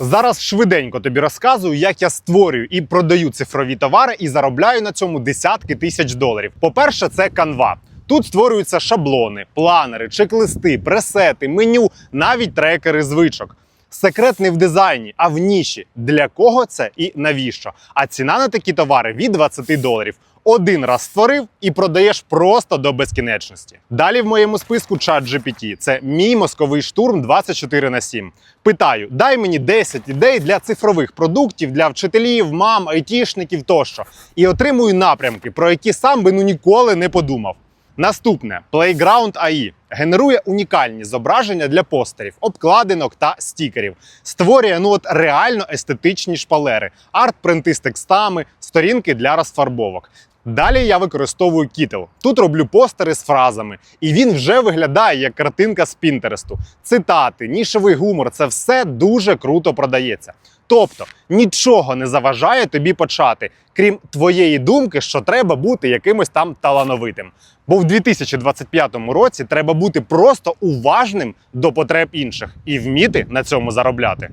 Зараз швиденько тобі розказую, як я створюю і продаю цифрові товари і заробляю на цьому десятки тисяч доларів. По-перше, це Canva. Тут створюються шаблони, планери, чек-листи, пресети, меню, навіть трекери звичок. Секрет не в дизайні, а в ніші. Для кого це і навіщо? А ціна на такі товари від 20 доларів. Один раз створив і продаєш просто до безкінечності. Далі в моєму списку ChatGPT. Це мій мозковий штурм 24 на 7. Питаю: дай мені 10 ідей для цифрових продуктів, для вчителів, мам, айтішників тощо. І отримую напрямки, про які сам би ну ніколи не подумав. Наступне Playground AI генерує унікальні зображення для постерів, обкладинок та стікерів. Створює ну от реально естетичні шпалери, арт-принти з текстами, сторінки для розфарбовок. Далі я використовую Kittl. Тут роблю постери з фразами, і він вже виглядає як картинка з Пінтересту. Цитати, нішевий гумор це все дуже круто продається. Тобто нічого не заважає тобі почати, крім твоєї думки, що треба бути якимось там талановитим. Бо в 2025 році треба бути просто уважним до потреб інших і вміти на цьому заробляти.